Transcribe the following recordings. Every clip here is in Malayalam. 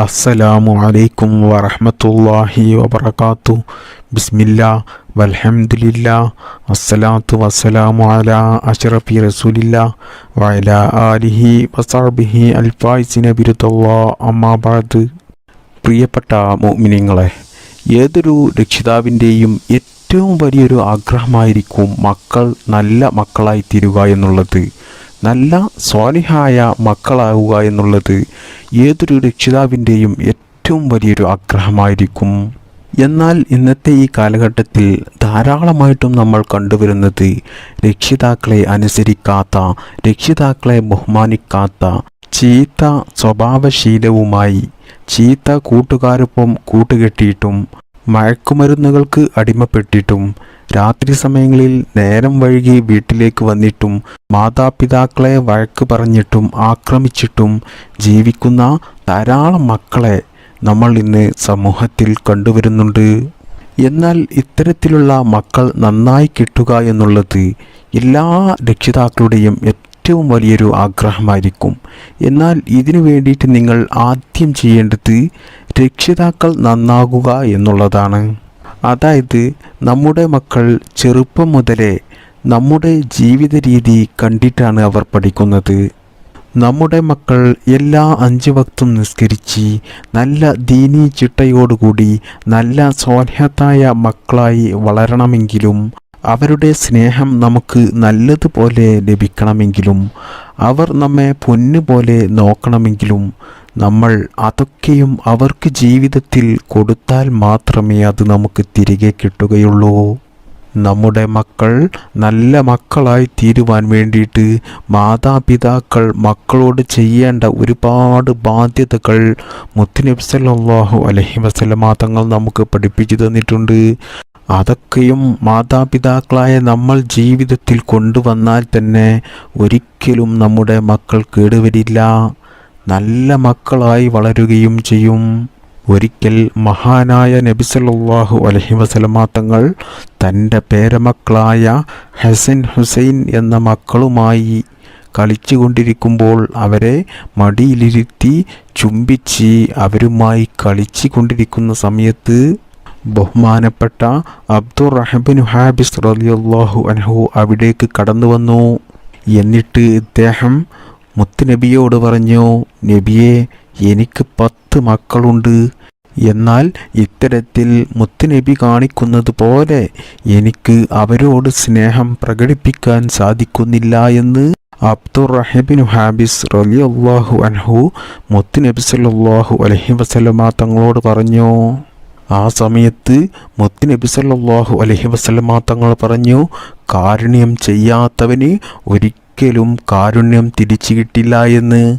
അസ്സലാമു അലൈക്കും വറഹ്മത്തുള്ളാഹി വബറകാത്തു. ബിസ്മില്ലാ വൽഹംദുലില്ലാ അസ്സലാത്തു വസ്സലാമു അലാ അഷ്റഫി റസൂലില്ലാ വഅലാ ആലിഹി വസഹ്ബിഹി അൽഫായിസിന ബിരുദല്ലാ അമ്മാ ബഅദ് പ്രിയപ്പെട്ട മോമിനിങ്ങളെ ഏതൊരു രക്ഷിതാവിന്റെയും ഏറ്റവും വലിയൊരു ആഗ്രഹമായിരിക്കും മക്കൾ നല്ല മക്കളായി തീരുക എന്നുള്ളത്. നല്ല സ്വാലിഹായ മക്കളാവുക എന്നുള്ളത് ഏതൊരു രക്ഷിതാവിന്റെയും ഏറ്റവും വലിയൊരു ആഗ്രഹമായിരിക്കും. എന്നാൽ ഇന്നത്തെ ഈ കാലഘട്ടത്തിൽ ധാരാളമായിട്ടും നമ്മൾ കണ്ടുവരുന്നത് രക്ഷിതാക്കളെ അനുസരിക്കാത്ത രക്ഷിതാക്കളെ ബഹുമാനിക്കാത്ത ചീത്ത സ്വഭാവശീലവുമായി ചീത്ത കൂട്ടുകാരൊപ്പം കൂട്ടുകെട്ടിയിട്ടും മയക്കുമരുന്നുകൾക്ക് അടിമപ്പെട്ടിട്ടും രാത്രി സമയങ്ങളിൽ നേരം വഴുകി വീട്ടിലേക്ക് വന്നിട്ടും മാതാപിതാക്കളെ വഴക്ക് പറഞ്ഞിട്ടും ആക്രമിച്ചിട്ടും ജീവിക്കുന്ന ധാരാളം മക്കളെ നമ്മൾ ഇന്ന് സമൂഹത്തിൽ കണ്ടുവരുന്നുണ്ട്. എന്നാൽ ഇത്തരത്തിലുള്ള മക്കൾ നന്നായി കിട്ടുക എന്നുള്ളത് എല്ലാ രക്ഷിതാക്കളുടെയും ഏറ്റവും വലിയൊരു ആഗ്രഹമായിരിക്കും. എന്നാൽ ഇതിനു വേണ്ടിയിട്ട് നിങ്ങൾ ആദ്യം ചെയ്യേണ്ടത് രക്ഷിതാക്കൾ നന്നാകുക എന്നുള്ളതാണ്. അതായത് നമ്മുടെ മക്കൾ ചെറുപ്പം മുതലേ നമ്മുടെ ജീവിത രീതി കണ്ടിട്ടാണ് അവർ പഠിക്കുന്നത്. നമ്മുടെ മക്കൾ എല്ലാ അഞ്ച് വക്തും നിസ്കരിച്ച് നല്ല ദീനീ ചിട്ടയോടുകൂടി നല്ല സ്വാഹ്യത്തായ മക്കളായി വളരണമെങ്കിലും അവരുടെ സ്നേഹം നമുക്ക് നല്ലതുപോലെ ലഭിക്കണമെങ്കിലും അവർ നമ്മെ പൊന്നുപോലെ നോക്കണമെങ്കിലും നമ്മൾ അതൊക്കെയും അവർക്ക് ജീവിതത്തിൽ കൊടുത്താൽ മാത്രമേ അത് നമുക്ക് തിരികെ കിട്ടുകയുള്ളൂ. നമ്മുടെ മക്കൾ നല്ല മക്കളായി തീരുവാൻ വേണ്ടിയിട്ട് മാതാപിതാക്കൾ മക്കളോട് ചെയ്യേണ്ട ഒരുപാട് ബാധ്യതകൾ മുത്തുനബ്സല്ലാഹു അലഹി വസല്ലമ തങ്ങൾ നമുക്ക് പഠിപ്പിച്ചു തന്നിട്ടുണ്ട്. അതൊക്കെയും മാതാപിതാക്കളായ നമ്മൾ ജീവിതത്തിൽ കൊണ്ടുവന്നാൽ തന്നെ ഒരിക്കലും നമ്മുടെ മക്കൾ കേടുവരില്ല. നല്ല മക്കളായി വളരുകയും ചെയ്യും. ഒരിക്കൽ മഹാനായ നബി അലഹി വസല്ലമ തങ്ങൾ തന്റെ പേരമക്കളായ ഹസൻ ഹുസൈൻ എന്ന മക്കളുമായി കളിച്ചുകൊണ്ടിരിക്കുമ്പോൾ അവരെ മടിയിലിരുത്തി ചുംബിച്ച് അവരുമായി കളിച്ചു കൊണ്ടിരിക്കുന്ന സമയത്ത് ബഹുമാനപ്പെട്ട അബ്ദുർ റഹബിൻ ഹാബിസ് റളിയല്ലാഹു അൻഹു അവിടേക്ക് കടന്നു വന്നു എന്നിട്ട് ഇദ്ദേഹം മുത്തുനബിയോട് പറഞ്ഞു നബിയെ എനിക്ക് പത്ത് മക്കളുണ്ട്. എന്നാൽ ഇത്തരത്തിൽ മുത്തുനബി കാണിക്കുന്നത് പോലെ എനിക്ക് അവരോട് സ്നേഹം പ്രകടിപ്പിക്കാൻ സാധിക്കുന്നില്ല എന്ന് അബ്ദുർ റഹബിൻ ഹാബിസ് അള്ളാഹു അൻഹു മുത്തുനബി സല്ലാഹു അലഹി വസല്ലമ തങ്ങളോട് പറഞ്ഞു. ആ സമയത്ത് മുത്തുനബി സല്ലാഹു അലഹി വസ്ലമ തങ്ങൾ പറഞ്ഞു കാരുണ്യം ചെയ്യാത്തവന് ഒരിക്കലും കാരുണ്യം തിരിച്ചു കിട്ടില്ല എന്ന്.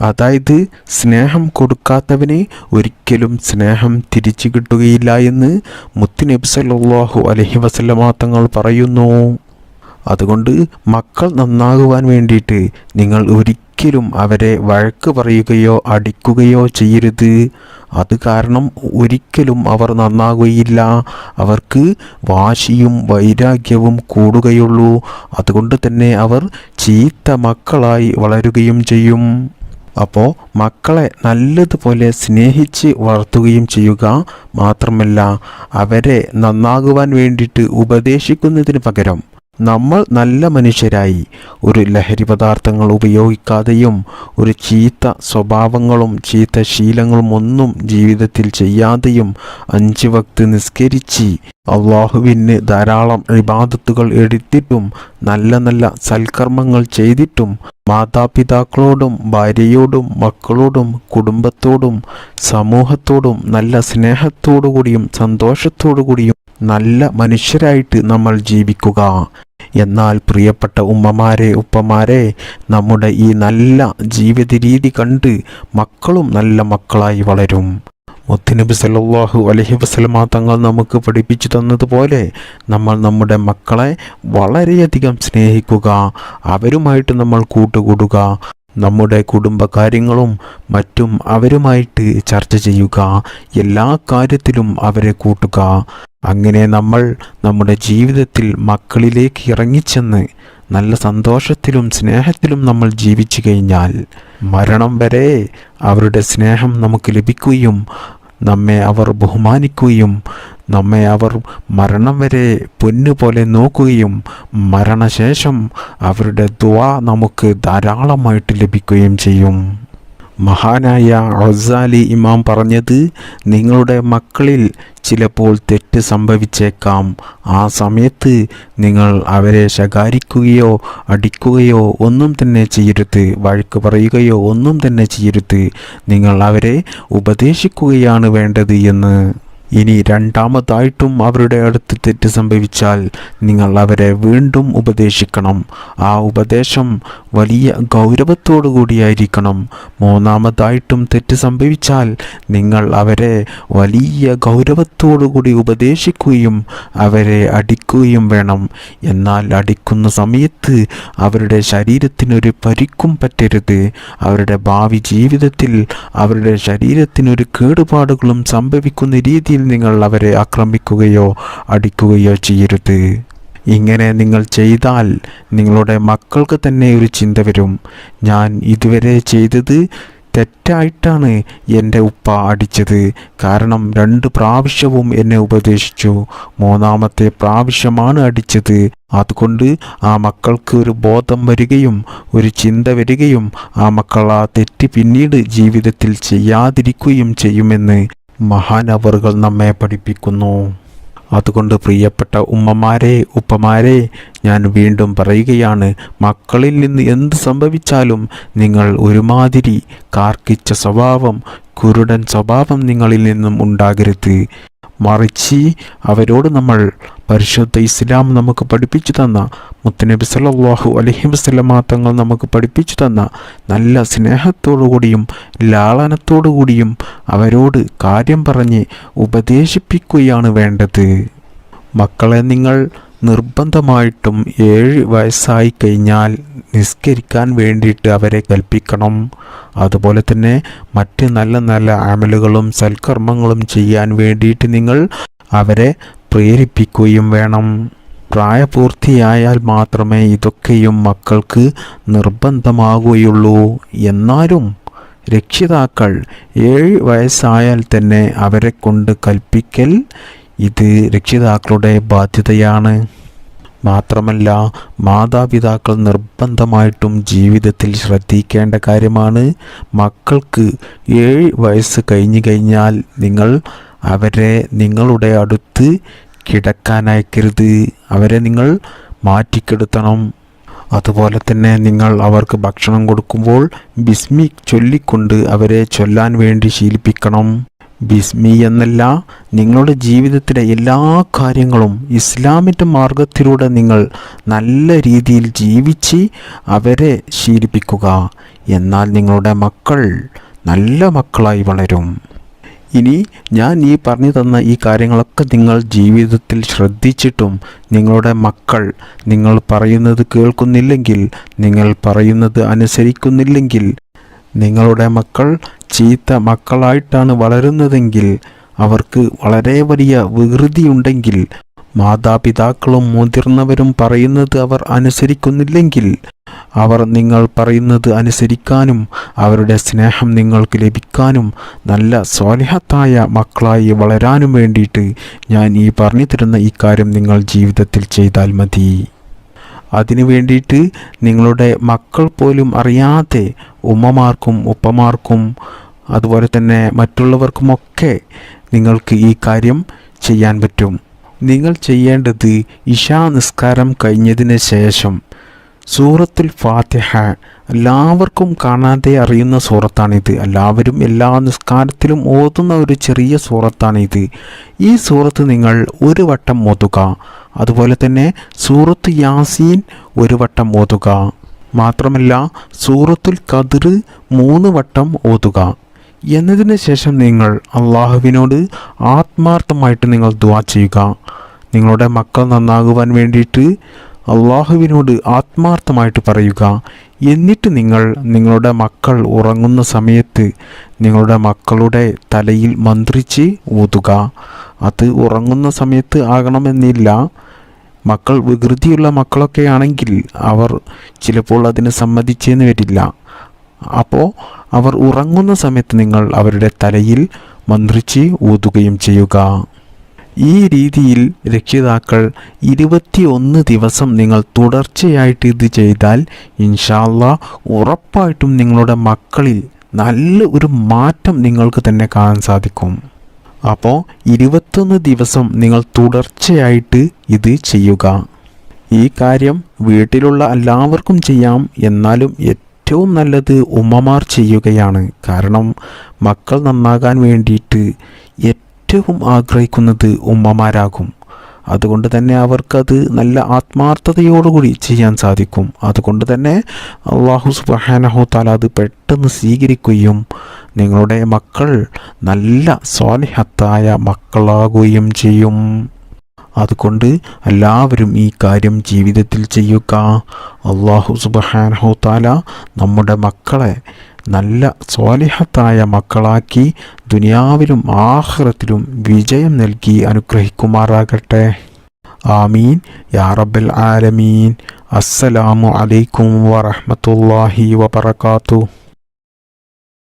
അതായത് സ്നേഹം കൊടുക്കാത്തവന് ഒരിക്കലും സ്നേഹം തിരിച്ചു കിട്ടുകയില്ല എന്ന് മുത്തുനബി സല്ലാഹു അലഹി വസ്ലമ തങ്ങൾ പറയുന്നു. അതുകൊണ്ട് മക്കൾ നന്നാകുവാൻ വേണ്ടിയിട്ട് നിങ്ങൾ ഒരിക്കലും അവരെ വഴക്ക് പറയുകയോ അടിക്കുകയോ ചെയ്യരുത്. അത് കാരണം ഒരിക്കലും അവർ നന്നാകുകയില്ല. അവർക്ക് വാശിയും വൈരാഗ്യവും കൂടുകയുള്ളൂ. അതുകൊണ്ട് തന്നെ അവർ ചീത്ത മക്കളായി വളരുകയും ചെയ്യും. അപ്പോൾ മക്കളെ നല്ലതുപോലെ സ്നേഹിച്ച് വളർത്തുകയും ചെയ്യുക മാത്രമല്ല അവരെ നന്നാകുവാൻ വേണ്ടിയിട്ട് ഉപദേശിക്കുന്നതിന് പകരം നമ്മൾ നല്ല മനുഷ്യരായി. ഒരു ലഹരി പദാർത്ഥങ്ങൾ ഉപയോഗിക്കാതെയും ഒരു ചീത്ത സ്വഭാവങ്ങളും ചീത്ത ശീലങ്ങളും ഒന്നും ജീവിതത്തിൽ ചെയ്യാതെയും അഞ്ച് വക്ത് നിസ്കരിച്ച് അള്ളാഹുവിന് ധാരാളം വിവാദത്തുകൾ എടുത്തിട്ടും നല്ല നല്ല സൽക്കർമ്മങ്ങൾ ചെയ്തിട്ടും മാതാപിതാക്കളോടും ഭാര്യയോടും മക്കളോടും കുടുംബത്തോടും സമൂഹത്തോടും നല്ല സ്നേഹത്തോടു കൂടിയും സന്തോഷത്തോടു കൂടിയും നല്ല മനുഷ്യരായിട്ട് നമ്മൾ ജീവിക്കുക. എന്നാൽ പ്രിയപ്പെട്ട ഉമ്മമാരെ ഉപ്പമാരെ നമ്മുടെ ഈ നല്ല ജീവിത രീതി കണ്ട് മക്കളും നല്ല മക്കളായി വളരും. മുത്തുനബി സല്ലല്ലാഹു അലഹി വസ്ലമ തങ്ങൾ നമുക്ക് പഠിപ്പിച്ചു തന്നതുപോലെ നമ്മൾ നമ്മുടെ മക്കളെ വളരെയധികം സ്നേഹിക്കുക അവരുമായിട്ട് നമ്മൾ കൂട്ടുകൂടുക നമ്മുടെ കുടുംബകാര്യങ്ങളും മറ്റും അവരുമായിട്ട് ചർച്ച ചെയ്യുക എല്ലാ കാര്യത്തിലും അവരെ കൂട്ടുക. അങ്ങനെ നമ്മൾ നമ്മുടെ ജീവിതത്തിൽ മക്കളിലേക്ക് ഇറങ്ങിച്ചെന്ന് നല്ല സന്തോഷത്തിലും സ്നേഹത്തിലും നമ്മൾ ജീവിച്ചു കഴിഞ്ഞാൽ മരണം വരെ അവരുടെ സ്നേഹം നമുക്ക് ലഭിക്കുകയും നമ്മെ അവർ ബഹുമാനിക്കുകയും നമ്മെ അവർ മരണം വരെ പൊന്നുപോലെ നോക്കുകയും മരണശേഷം അവരുടെ ദ്വാ നമുക്ക് ധാരാളമായിട്ട് ലഭിക്കുകയും ചെയ്യും. മഹാനായ റസാലി ഇമാം പറഞ്ഞത് നിങ്ങളുടെ മക്കളിൽ ചിലപ്പോൾ തെറ്റ് സംഭവിച്ചേക്കാം. ആ സമയത്ത് നിങ്ങൾ അവരെ ശകാരിക്കുകയോ അടിക്കുകയോ ഒന്നും തന്നെ ചെയ്യരുത്. വഴക്ക് പറയുകയോ ഒന്നും തന്നെ ചെയ്യരുത്. നിങ്ങൾ അവരെ ഉപദേശിക്കുകയാണ് വേണ്ടത് എന്ന്. ഇനി രണ്ടാമതായിട്ടും അവരുടെ അടുത്ത് തെറ്റ് സംഭവിച്ചാൽ നിങ്ങൾ അവരെ വീണ്ടും ഉപദേശിക്കണം. ആ ഉപദേശം വലിയ ഗൗരവത്തോടു കൂടിയായിരിക്കണം മൂന്നാമതായിട്ടും തെറ്റ് സംഭവിച്ചാൽ നിങ്ങൾ അവരെ വലിയ ഗൗരവത്തോടു കൂടി ഉപദേശിക്കുകയും അവരെ അടിക്കുകയും വേണം. എന്നാൽ അടിക്കുന്ന സമയത്ത് അവരുടെ ശരീരത്തിനൊരു പരിക്കും പറ്റരുത്. അവരുടെ ഭാവി ജീവിതത്തിൽ അവരുടെ ശരീരത്തിനൊരു കേടുപാടുകളും സംഭവിക്കുന്ന രീതിയിൽ നിങ്ങൾ അവരെ ആക്രമിക്കുകയോ അടിക്കുകയോ ചെയ്യരുത്. ഇങ്ങനെ നിങ്ങൾ ചെയ്താൽ നിങ്ങളുടെ മക്കൾക്ക് തന്നെ ഒരു ചിന്ത വരും. ഞാൻ ഇതുവരെ ചെയ്തത് തെറ്റായിട്ടാണ് എന്റെ ഉപ്പ അടിച്ചത്. കാരണം രണ്ട് പ്രാവശ്യവും എന്നെ ഉപദേശിച്ചു. മൂന്നാമത്തെ പ്രാവശ്യമാണ് അടിച്ചത്. അതുകൊണ്ട് ആ മക്കൾക്ക് ഒരു ബോധം വരികയും ഒരു ചിന്ത വരികയും ആ മക്കൾ ആ തെറ്റ് പിന്നീട് ജീവിതത്തിൽ ചെയ്യാതിരിക്കുകയും ചെയ്യുമെന്ന് മഹാനവറുകൾ നമ്മെ പഠിപ്പിക്കുന്നു. അതുകൊണ്ട് പ്രിയപ്പെട്ട ഉമ്മമാരെ ഉപ്പമാരെ ഞാൻ വീണ്ടും പറയുകയാണ് മക്കളിൽ നിന്ന് എന്ത് സംഭവിച്ചാലും നിങ്ങൾ ഒരുമാതിരി കാർക്കിച്ച സ്വഭാവം കുരുടൻ സ്വഭാവം നിങ്ങളിൽ നിന്നും ഉണ്ടാകരുത്. മറിച്ച് അവരോട് നമ്മൾ പരിശുദ്ധ ഇസ്ലാം നമുക്ക് പഠിപ്പിച്ചു തന്ന മുത്തനബി സല്ലല്ലാഹു അലഹി വസല്ലമ തങ്ങൾ നമുക്ക് പഠിപ്പിച്ചു തന്ന നല്ല സ്നേഹത്തോടുകൂടിയും ലാളനത്തോടുകൂടിയും അവരോട് കാര്യം പറഞ്ഞ് ഉപദേശിപ്പിക്കുകയാണ് വേണ്ടത്. മക്കളെ നിങ്ങൾ നിർബന്ധമായിട്ടും ഏഴ് വയസ്സായി കഴിഞ്ഞാൽ നിസ്കരിക്കാൻ വേണ്ടിയിട്ട് അവരെ കൽപ്പിക്കണം. അതുപോലെ തന്നെ മറ്റ് നല്ല നല്ല അമലുകളും സൽക്കർമ്മങ്ങളും ചെയ്യാൻ വേണ്ടിയിട്ട് നിങ്ങൾ അവരെ പ്രേരിപ്പിക്കുകയും വേണം. പ്രായപൂർത്തിയായാൽ മാത്രമേ ഇതൊക്കെയും മക്കൾക്ക് നിർബന്ധമാകുകയുള്ളൂ എന്നാലും രക്ഷിതാക്കൾ ഏഴ് വയസ്സായാൽ തന്നെ അവരെ കൊണ്ട് കൽപ്പിക്കൽ ഇത് രക്ഷിതാക്കളുടെ ബാധ്യതയാണ്. മാത്രമല്ല മാതാപിതാക്കൾ നിർബന്ധമായിട്ടും ജീവിതത്തിൽ ശ്രദ്ധിക്കേണ്ട കാര്യമാണ്. മക്കൾക്ക് ഏഴ് വയസ്സ് കഴിഞ്ഞു കഴിഞ്ഞാൽ നിങ്ങൾ അവരെ നിങ്ങളുടെ അടുത്ത് കിടക്കാൻ അയക്കരുത്. അവരെ നിങ്ങൾ മാറ്റിക്കെടുത്തണം. അതുപോലെ തന്നെ നിങ്ങൾ അവർക്ക് ഭക്ഷണം കൊടുക്കുമ്പോൾ ബിസ്മി ചൊല്ലിക്കൊണ്ട് അവരെ ചൊല്ലാൻ വേണ്ടി ശീലിപ്പിക്കണം. ബിസ്മി എന്നല്ല നിങ്ങളുടെ ജീവിതത്തിലെ എല്ലാ കാര്യങ്ങളും ഇസ്ലാമിന്റെ മാർഗത്തിലൂടെ നിങ്ങൾ നല്ല രീതിയിൽ ജീവിച്ച് അവരെ ശീലിപ്പിക്കുക. എന്നാൽ നിങ്ങളുടെ മക്കൾ നല്ല മക്കളായി വളരും. ഇനി ഞാൻ ഈ പറഞ്ഞു തന്ന ഈ കാര്യങ്ങളൊക്കെ നിങ്ങൾ ജീവിതത്തിൽ ശ്രദ്ധിച്ചിട്ടും നിങ്ങളുടെ മക്കൾ നിങ്ങൾ പറയുന്നത് കേൾക്കുന്നില്ലെങ്കിൽ നിങ്ങൾ പറയുന്നത് അനുസരിക്കുന്നില്ലെങ്കിൽ നിങ്ങളുടെ മക്കൾ ചീത്ത മക്കളായിട്ടാണ് വളരുന്നതെങ്കിൽ അവർക്ക് വളരെ വലിയ വികൃതിയുണ്ടെങ്കിൽ മാതാപിതാക്കളും മുതിർന്നവരും പറയുന്നത് അവർ അനുസരിക്കുന്നില്ലെങ്കിൽ അവർ നിങ്ങൾ പറയുന്നത് അനുസരിക്കാനും അവരുടെ സ്നേഹം നിങ്ങൾക്ക് ലഭിക്കാനും നല്ല സ്വാലിഹത്തായ മക്കളായി വളരാനും വേണ്ടിയിട്ട് ഞാൻ ഈ പറഞ്ഞു തരുന്ന ഈ കാര്യം നിങ്ങൾ ജീവിതത്തിൽ ചെയ്താൽ മതി. അതിനു വേണ്ടിയിട്ട് നിങ്ങളുടെ മക്കൾ പോലും അറിയാതെ ഉമ്മമാർക്കും ഉപ്പമാർക്കും അതുപോലെ തന്നെ മറ്റുള്ളവർക്കുമൊക്കെ നിങ്ങൾക്ക് ഈ കാര്യം ചെയ്യാൻ പറ്റും. നിങ്ങൾ ചെയ്യേണ്ടത് ഇഷാ നിസ്കാരം കഴിഞ്ഞതിന് ശേഷം സൂറത്തുൽ ഫാത്തിഹ എല്ലാവർക്കും കാണാതെ അറിയുന്ന സൂറത്താണിത്. എല്ലാവരും എല്ലാ നിസ്കാരത്തിലും ഓതുന്ന ഒരു ചെറിയ സൂറത്താണിത്. ഈ സൂറത്ത് നിങ്ങൾ ഒരു വട്ടം ഓതുക. അതുപോലെ തന്നെ സൂറത്ത് യാസീൻ ഒരു വട്ടം ഓതുക. മാത്രമല്ല സൂറത്തുൽ കതിർ മൂന്ന് വട്ടം ഓതുക. എന്നതിന് ശേഷം നിങ്ങൾ അള്ളാഹുവിനോട് ആത്മാർത്ഥമായിട്ട് നിങ്ങൾ ദുവാ ചെയ്യുക. നിങ്ങളുടെ മക്കൾ നന്നാകുവാൻ വേണ്ടിയിട്ട് അള്ളാഹുവിനോട് ആത്മാർത്ഥമായിട്ട് പറയുക. എന്നിട്ട് നിങ്ങൾ നിങ്ങളുടെ മക്കൾ ഉറങ്ങുന്ന സമയത്ത് നിങ്ങളുടെ മക്കളുടെ തലയിൽ മന്ത്രിച്ച് ഊതുക അത് ഉറങ്ങുന്ന സമയത്ത് ആകണമെന്നില്ല. മക്കൾ വികൃതിയുള്ള മക്കളൊക്കെ ആണെങ്കിൽ അവർ ചിലപ്പോൾ അതിന് സമ്മതിച്ചെന്ന് വരില്ല. അപ്പോൾ അവർ ഉറങ്ങുന്ന സമയത്ത് നിങ്ങൾ അവരുടെ തലയിൽ മന്ത്രിച്ച് ഊതുകയും ചെയ്യുക. ഈ രീതിയിൽ രക്ഷിതാക്കൾ ഇരുപത്തി ഒന്ന് ദിവസം നിങ്ങൾ തുടർച്ചയായിട്ട് ഇത് ചെയ്താൽ ഇൻഷാല്ല ഉറപ്പായിട്ടും നിങ്ങളുടെ മക്കളിൽ നല്ല ഒരു മാറ്റം നിങ്ങൾക്ക് തന്നെ കാണാൻ സാധിക്കും. അപ്പോൾ ഇരുപത്തൊന്ന് ദിവസം നിങ്ങൾ തുടർച്ചയായിട്ട് ഇത് ചെയ്യുക. ഈ കാര്യം വീട്ടിലുള്ള എല്ലാവർക്കും ചെയ്യാം. എന്നാലും ഏറ്റവും നല്ലത് ഉമ്മമാർ ചെയ്യുകയാണ്. കാരണം മക്കൾ നന്നാകാൻ വേണ്ടിയിട്ട് ഏറ്റവും ആഗ്രഹിക്കുന്നത് ഉമ്മമാരാകും. അതുകൊണ്ട് തന്നെ അവർക്കത് നല്ല ആത്മാർത്ഥതയോടുകൂടി ചെയ്യാൻ സാധിക്കും. അതുകൊണ്ട് തന്നെ അള്ളാഹു സുബാനഹു താല അത് പെട്ടെന്ന് സ്വീകരിക്കുകയും നിങ്ങളുടെ മക്കൾ നല്ല സ്വാലിഹത്തായ മക്കളാകുകയും ചെയ്യും. അതുകൊണ്ട് എല്ലാവരും ഈ കാര്യം ജീവിതത്തിൽ ചെയ്യുക. അള്ളാഹു സുബഹാനഹു താല നമ്മുടെ മക്കളെ നല്ല സ്വാലിഹത്തായ മക്കളാക്കി ദുനിയാവിലും ആഹ്റത്തിലും വിജയം നൽകി അനുഗ്രഹിക്കുമാറാകട്ടെ. ആമീൻ. യാറബൽ ആലമീൻ. അസ്സലാമു അലൈക്കും വറഹ്മത്തുള്ളാഹി വബറകാതുഹു.